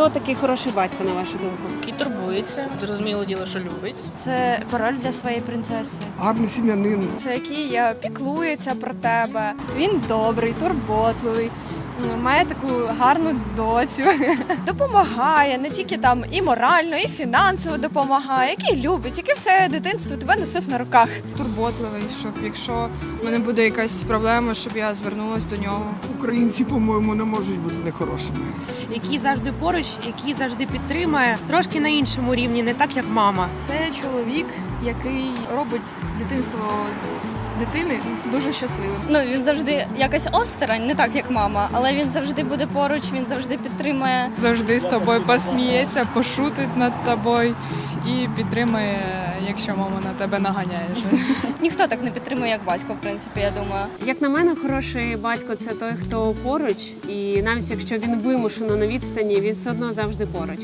Хто такий хороший батько, на вашу думку? Який турбується, зрозуміло діло, що любить. Це пароль для своєї принцеси. гарний сім'янин. Це який піклується про тебе. Він добрий, турботливий, має таку гарну доцю. Допомагає не тільки там і морально, і фінансово допомагає, який любить, який все дитинство тебе носив на руках. турботливий, щоб якщо в мене буде якась проблема, щоб я звернулася до нього. Українці, по-моєму, не можуть бути нехорошими. який завжди поруч, який завжди підтримує, трошки на іншому рівні, не так як мама. Це чоловік, який робить дитинство дитини дуже щасливим. Ну він завжди якось осторонь, не так як мама, але він завжди буде поруч, він завжди підтримує. завжди з тобою посміється, пошутить над тобою і підтримує, якщо мама на тебе наганяє. Ніхто так не підтримує, як батько, в принципі, я думаю. Як на мене, хороший батько це той, хто поруч, і навіть якщо він вимушено на відстані, він все одно завжди поруч.